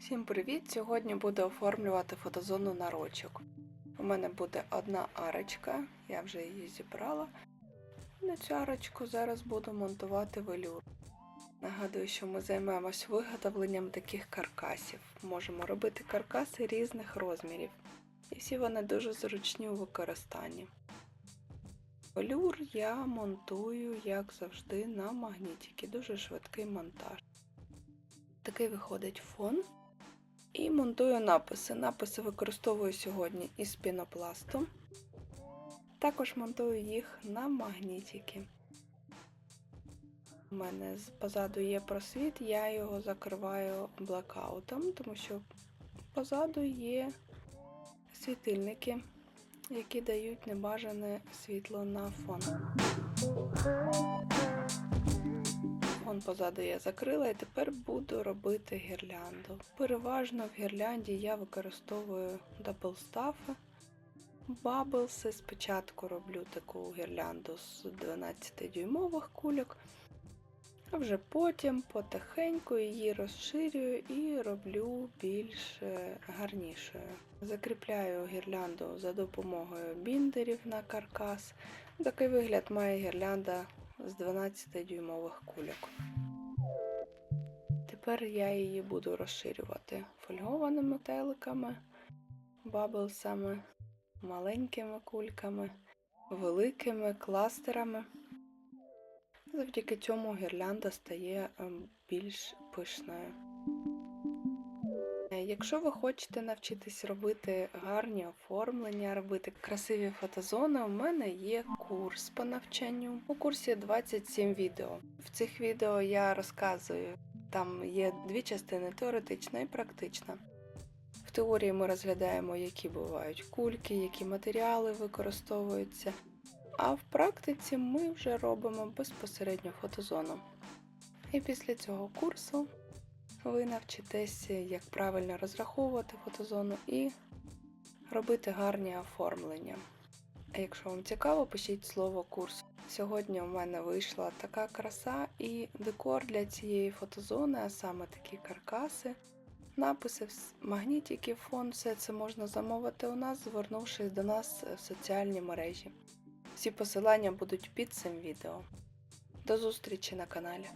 Всім привіт! Сьогодні буду оформлювати фотозону на рочок. У мене буде одна арочка, я вже її зібрала. На цю арочку зараз буду монтувати велюр. Нагадую, що ми займаємось виготовленням таких каркасів. Можемо робити каркаси різних розмірів. І всі вони дуже зручні у використанні. Велюр я монтую, як завжди, на магнітики. Дуже швидкий монтаж. Такий виходить фон. І монтую написи. Написи використовую сьогодні із пінопласту. Також монтую їх на магнітики. У мене позаду є просвіт, я його закриваю блекаутом, тому що позаду є світильники, які дають небажане світло на фон. Фон позаду я закрила і тепер буду робити гірлянду. Переважно в гірлянді я використовую даблстафи, баблси. Спочатку роблю таку гірлянду з 12-дюймових кульок, а вже потім потихеньку її розширюю і роблю більш е, гарнішою. Закріпляю гірлянду за допомогою біндерів на каркас. Такий вигляд має гірлянда з 12-дюймових кульок. Тепер я її буду розширювати фольгованими метеликами, баблсами, маленькими кульками, великими кластерами. Завдяки цьому гірлянда стає ем, більш пишною. Е, Якщо ви хочете навчитись робити гарні оформлення, робити красиві фотозони, у мене є курс по навчанню. У курсі 27 відео. В цих відео я розказую, там є дві частини теоретична і практична. В теорії ми розглядаємо, які бувають кульки, які матеріали використовуються. А в практиці ми вже робимо безпосередньо фотозону. І після цього курсу ви навчитеся, як правильно розраховувати фотозону і робити гарні оформлення. А якщо вам цікаво, пишіть слово курс. Сьогодні у мене вийшла така краса і декор для цієї фотозони, а саме такі каркаси, написи, магнітики, фон, все це можна замовити у нас, звернувшись до нас в соціальні мережі. Всі посилання будуть під цим відео. До зустрічі на каналі.